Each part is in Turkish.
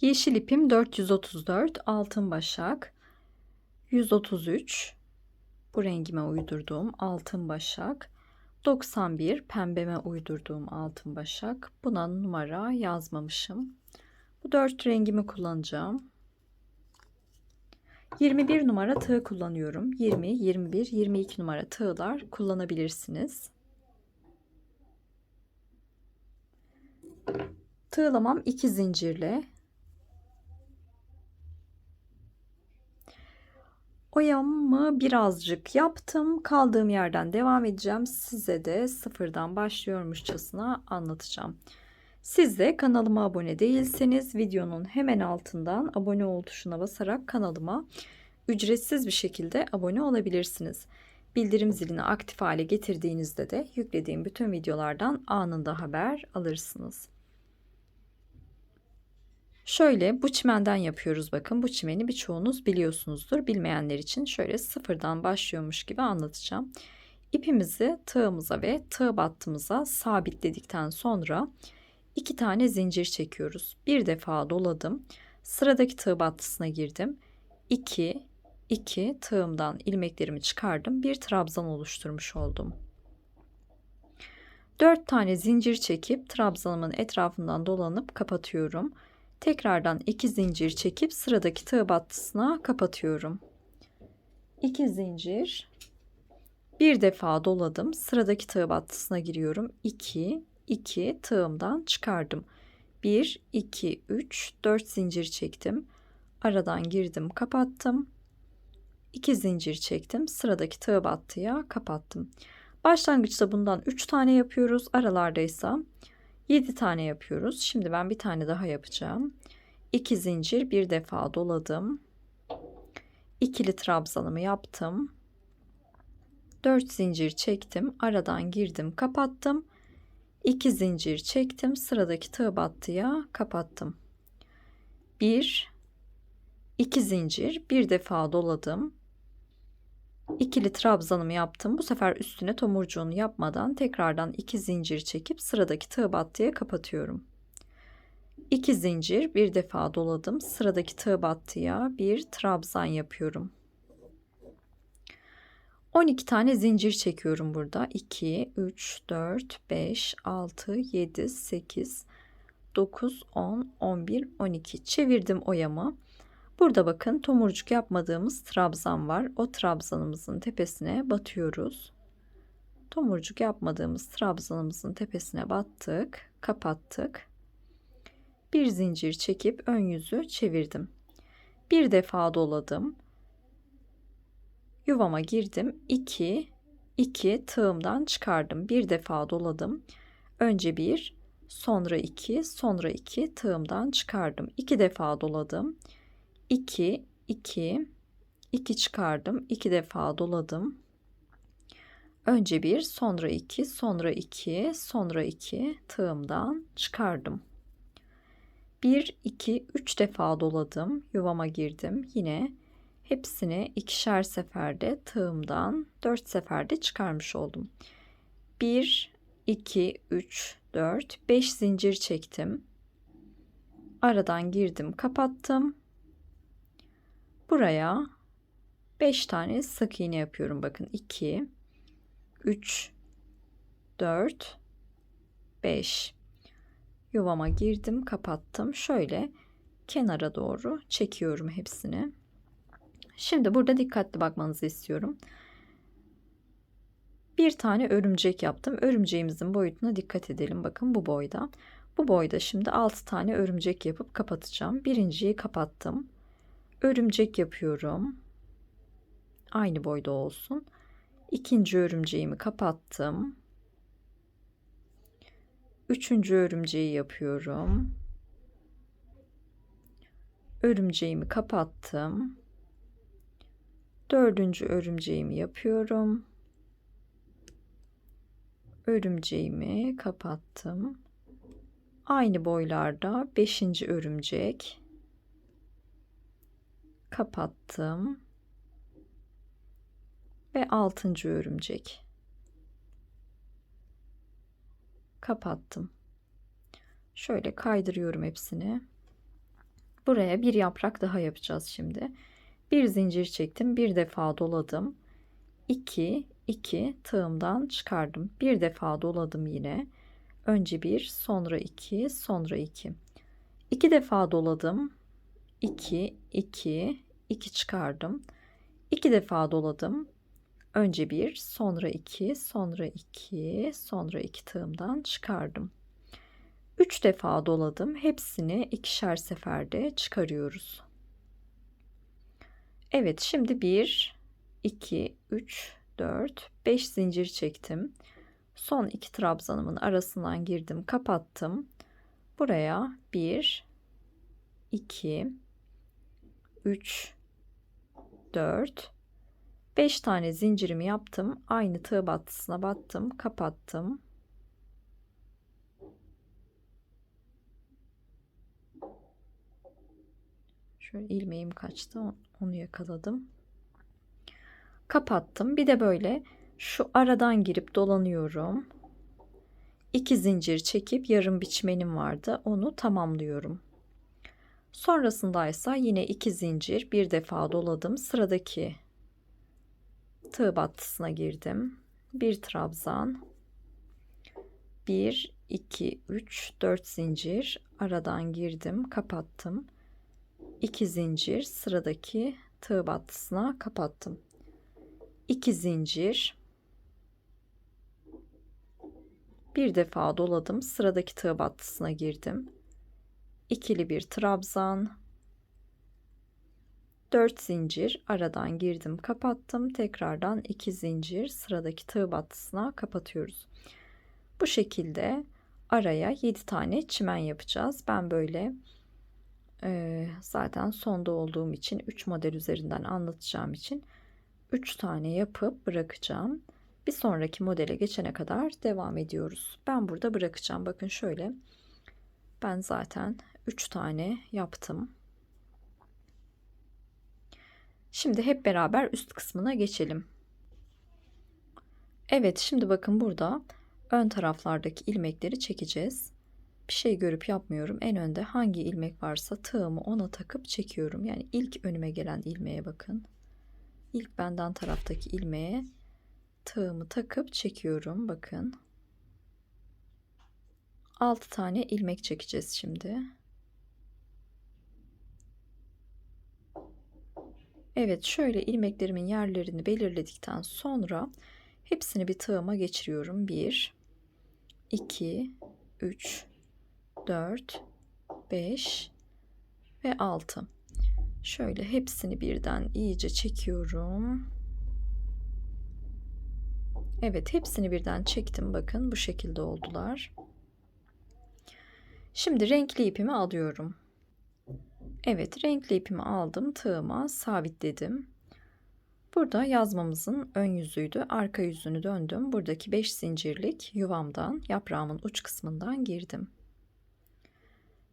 Yeşil ipim 434, altın başak 133. Bu rengime uydurduğum altın başak 91 pembeme uydurduğum altın başak. Buna numara yazmamışım. Bu dört rengimi kullanacağım. 21 numara tığ kullanıyorum. 20, 21, 22 numara tığlar kullanabilirsiniz. Tığlamam 2 zincirle. Oyamı birazcık yaptım. Kaldığım yerden devam edeceğim. Size de sıfırdan başlıyormuşçasına anlatacağım. Siz de kanalıma abone değilseniz videonun hemen altından abone ol tuşuna basarak kanalıma ücretsiz bir şekilde abone olabilirsiniz. Bildirim zilini aktif hale getirdiğinizde de yüklediğim bütün videolardan anında haber alırsınız. Şöyle bu çimenden yapıyoruz bakın. Bu çimeni birçoğunuz biliyorsunuzdur. Bilmeyenler için şöyle sıfırdan başlıyormuş gibi anlatacağım. İpimizi tığımıza ve tığ battımıza sabitledikten sonra iki tane zincir çekiyoruz. Bir defa doladım. Sıradaki tığ battısına girdim. 2 2 tığımdan ilmeklerimi çıkardım. Bir trabzan oluşturmuş oldum. 4 tane zincir çekip trabzanımın etrafından dolanıp kapatıyorum. Tekrardan 2 zincir çekip sıradaki tığ battısına kapatıyorum. 2 zincir bir defa doladım. Sıradaki tığ battısına giriyorum. 2 2 tığımdan çıkardım. 1 2 3 4 zincir çektim. Aradan girdim, kapattım. 2 zincir çektim. Sıradaki tığ battıya kapattım. Başlangıçta bundan 3 tane yapıyoruz. Aralardaysa 7 tane yapıyoruz. Şimdi ben bir tane daha yapacağım. 2 zincir bir defa doladım. İkili trabzanımı yaptım. 4 zincir çektim. Aradan girdim, kapattım. 2 zincir çektim. Sıradaki tığ battıya kapattım. 1 2 zincir bir defa doladım. İkili trabzanımı yaptım. Bu sefer üstüne tomurcuğunu yapmadan tekrardan 2 zincir çekip sıradaki tığ battıya kapatıyorum. 2 zincir bir defa doladım. Sıradaki tığ battıya bir trabzan yapıyorum. 12 tane zincir çekiyorum burada. 2, 3, 4, 5, 6, 7, 8, 9, 10, 11, 12. Çevirdim oyamı. Burada bakın tomurcuk yapmadığımız trabzan var. O trabzanımızın tepesine batıyoruz. Tomurcuk yapmadığımız trabzanımızın tepesine battık, kapattık. Bir zincir çekip ön yüzü çevirdim. Bir defa doladım. Yuvama girdim. 2 2 tığımdan çıkardım. Bir defa doladım. Önce bir, sonra iki, sonra iki tığımdan çıkardım. İki defa doladım. 2 2 2 çıkardım. 2 defa doladım. Önce bir, sonra iki, sonra iki, sonra iki tığımdan çıkardım. 1 2 3 defa doladım. Yuvama girdim. Yine hepsini ikişer seferde tığımdan 4 seferde çıkarmış oldum. 1 2 3 4 5 zincir çektim. Aradan girdim, kapattım Buraya 5 tane sık iğne yapıyorum. Bakın 2 3 4 5 yuvama girdim, kapattım. Şöyle kenara doğru çekiyorum hepsini. Şimdi burada dikkatli bakmanızı istiyorum. Bir tane örümcek yaptım. Örümceğimizin boyutuna dikkat edelim. Bakın bu boyda. Bu boyda şimdi 6 tane örümcek yapıp kapatacağım. Birinciyi kapattım örümcek yapıyorum. Aynı boyda olsun. İkinci örümceğimi kapattım. Üçüncü örümceği yapıyorum. Örümceğimi kapattım. Dördüncü örümceğimi yapıyorum. Örümceğimi kapattım. Aynı boylarda beşinci örümcek kapattım ve altıncı örümcek kapattım şöyle kaydırıyorum hepsini Buraya bir yaprak daha yapacağız şimdi. Bir zincir çektim, bir defa doladım. 2 2 tığımdan çıkardım. Bir defa doladım yine. Önce bir, sonra iki, sonra iki. İki defa doladım. 2 2 2 çıkardım. İki defa doladım. Önce bir, sonra iki, sonra iki, sonra iki tığımdan çıkardım. Üç defa doladım. Hepsini ikişer seferde çıkarıyoruz. Evet, şimdi bir, iki, üç, dört, beş zincir çektim. Son iki trabzanımın arasından girdim, kapattım. Buraya bir, iki, üç, dört, 5 tane zincirimi yaptım. Aynı tığ battısına battım, kapattım. Şöyle ilmeğim kaçtı. Onu yakaladım. Kapattım. Bir de böyle şu aradan girip dolanıyorum. 2 zincir çekip yarım biçmenim vardı. Onu tamamlıyorum. Sonrasında ise yine 2 zincir bir defa doladım. Sıradaki tığ battısına girdim. Bir trabzan. 1 2 3 4 zincir aradan girdim, kapattım. 2 zincir sıradaki tığ battısına kapattım. 2 zincir bir defa doladım. Sıradaki tığ battısına girdim. İkili bir trabzan. 4 zincir aradan girdim kapattım. Tekrardan 2 zincir sıradaki tığ battısına kapatıyoruz. Bu şekilde araya 7 tane çimen yapacağız. Ben böyle e, zaten sonda olduğum için 3 model üzerinden anlatacağım için 3 tane yapıp bırakacağım. Bir sonraki modele geçene kadar devam ediyoruz. Ben burada bırakacağım. Bakın şöyle. Ben zaten 3 tane yaptım Şimdi hep beraber üst kısmına geçelim. Evet şimdi bakın burada ön taraflardaki ilmekleri çekeceğiz. Bir şey görüp yapmıyorum. En önde hangi ilmek varsa tığımı ona takıp çekiyorum. Yani ilk önüme gelen ilmeğe bakın. İlk benden taraftaki ilmeğe tığımı takıp çekiyorum. Bakın. 6 tane ilmek çekeceğiz şimdi. Evet şöyle ilmeklerimin yerlerini belirledikten sonra hepsini bir tığıma geçiriyorum. 1 2 3 4 5 ve 6 şöyle hepsini birden iyice çekiyorum. Evet hepsini birden çektim. Bakın bu şekilde oldular. Şimdi renkli ipimi alıyorum Evet renkli ipimi aldım tığıma sabitledim. Burada yazmamızın ön yüzüydü. Arka yüzünü döndüm. Buradaki 5 zincirlik yuvamdan yaprağımın uç kısmından girdim.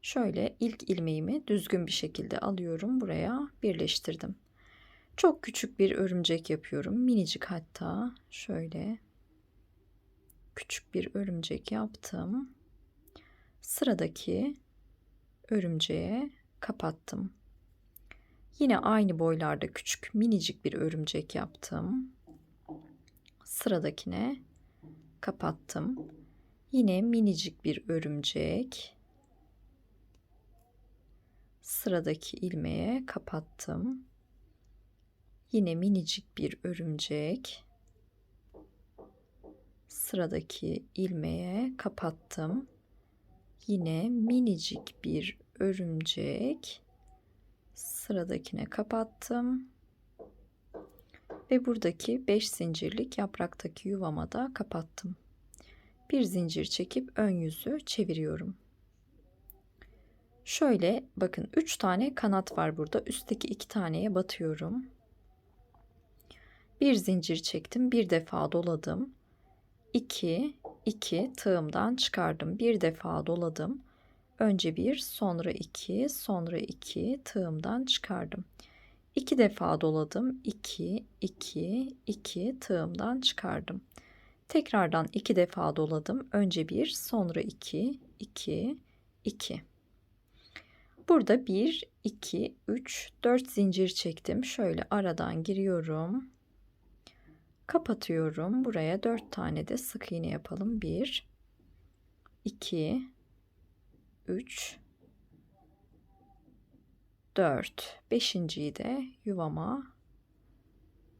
Şöyle ilk ilmeğimi düzgün bir şekilde alıyorum. Buraya birleştirdim. Çok küçük bir örümcek yapıyorum. Minicik hatta şöyle küçük bir örümcek yaptım. Sıradaki örümceğe kapattım. Yine aynı boylarda küçük minicik bir örümcek yaptım. Sıradakine kapattım. Yine minicik bir örümcek. Sıradaki ilmeğe kapattım. Yine minicik bir örümcek. Sıradaki ilmeğe kapattım. Yine minicik bir örümcek sıradakine kapattım. Ve buradaki 5 zincirlik yapraktaki yuvama da kapattım. Bir zincir çekip ön yüzü çeviriyorum. Şöyle bakın 3 tane kanat var burada. Üstteki 2 taneye batıyorum. Bir zincir çektim bir defa doladım. 2 2 tığımdan çıkardım. Bir defa doladım Önce bir, sonra iki, sonra iki tığımdan çıkardım. İki defa doladım. 2, 2, 2 tığımdan çıkardım. Tekrardan iki defa doladım. Önce bir, sonra iki, iki, iki. Burada 1, 2, 3, 4 zincir çektim. Şöyle aradan giriyorum. Kapatıyorum. Buraya 4 tane de sık iğne yapalım. 1, 2, 3, 4. Beşinciyi de yuvama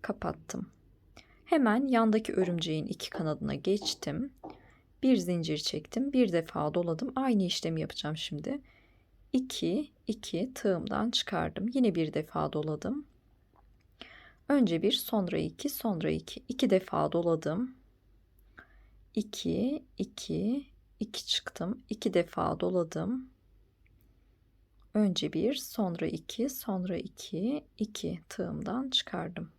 kapattım. Hemen yandaki örümceğin iki kanadına geçtim. Bir zincir çektim. Bir defa doladım. Aynı işlemi yapacağım şimdi. 2 2 tığımdan çıkardım. Yine bir defa doladım. Önce bir, sonra iki, sonra iki. İki defa doladım. 2 2 2 çıktım. İki defa doladım. Önce bir, sonra iki, sonra iki, iki tığımdan çıkardım.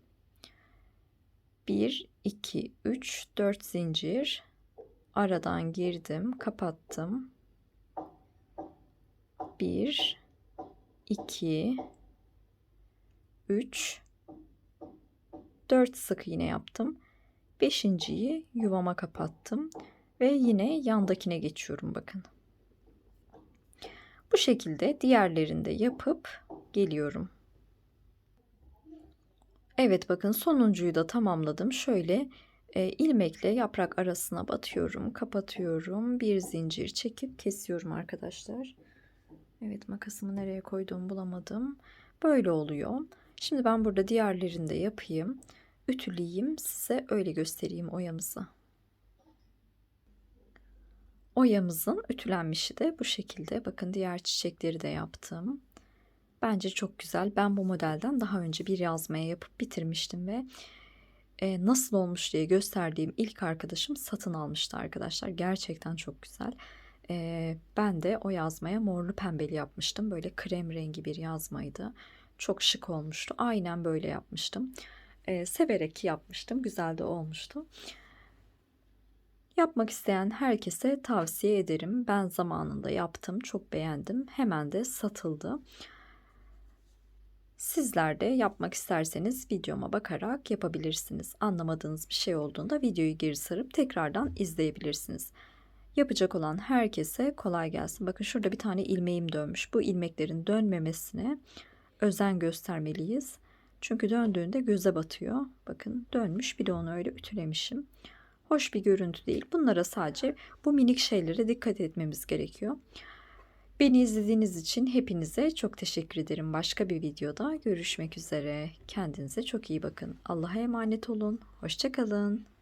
1 2 3 4 zincir aradan girdim, kapattım. 1 2 3 4 sık iğne yaptım. Beşinciyi yuvama kapattım ve yine yandakine geçiyorum bakın. Bu şekilde diğerlerinde yapıp geliyorum. Evet bakın sonuncuyu da tamamladım. Şöyle e, ilmekle yaprak arasına batıyorum, kapatıyorum. Bir zincir çekip kesiyorum arkadaşlar. Evet makasımı nereye koyduğumu bulamadım. Böyle oluyor. Şimdi ben burada diğerlerini de yapayım. Ütüleyeyim size öyle göstereyim oyamızı. Oyamızın ütülenmişi de bu şekilde. Bakın diğer çiçekleri de yaptım. Bence çok güzel. Ben bu modelden daha önce bir yazmaya yapıp bitirmiştim ve e, nasıl olmuş diye gösterdiğim ilk arkadaşım satın almıştı arkadaşlar. Gerçekten çok güzel. E, ben de o yazmaya morlu pembeli yapmıştım. Böyle krem rengi bir yazmaydı. Çok şık olmuştu. Aynen böyle yapmıştım. E, severek yapmıştım. Güzel de olmuştu. Yapmak isteyen herkese tavsiye ederim. Ben zamanında yaptım. Çok beğendim. Hemen de satıldı. Sizler de yapmak isterseniz videoma bakarak yapabilirsiniz. Anlamadığınız bir şey olduğunda videoyu geri sarıp tekrardan izleyebilirsiniz. Yapacak olan herkese kolay gelsin. Bakın şurada bir tane ilmeğim dönmüş. Bu ilmeklerin dönmemesine özen göstermeliyiz. Çünkü döndüğünde göze batıyor. Bakın dönmüş bir de onu öyle ütülemişim. Hoş bir görüntü değil. Bunlara sadece bu minik şeylere dikkat etmemiz gerekiyor. Beni izlediğiniz için hepinize çok teşekkür ederim. Başka bir videoda görüşmek üzere. Kendinize çok iyi bakın. Allah'a emanet olun. Hoşçakalın.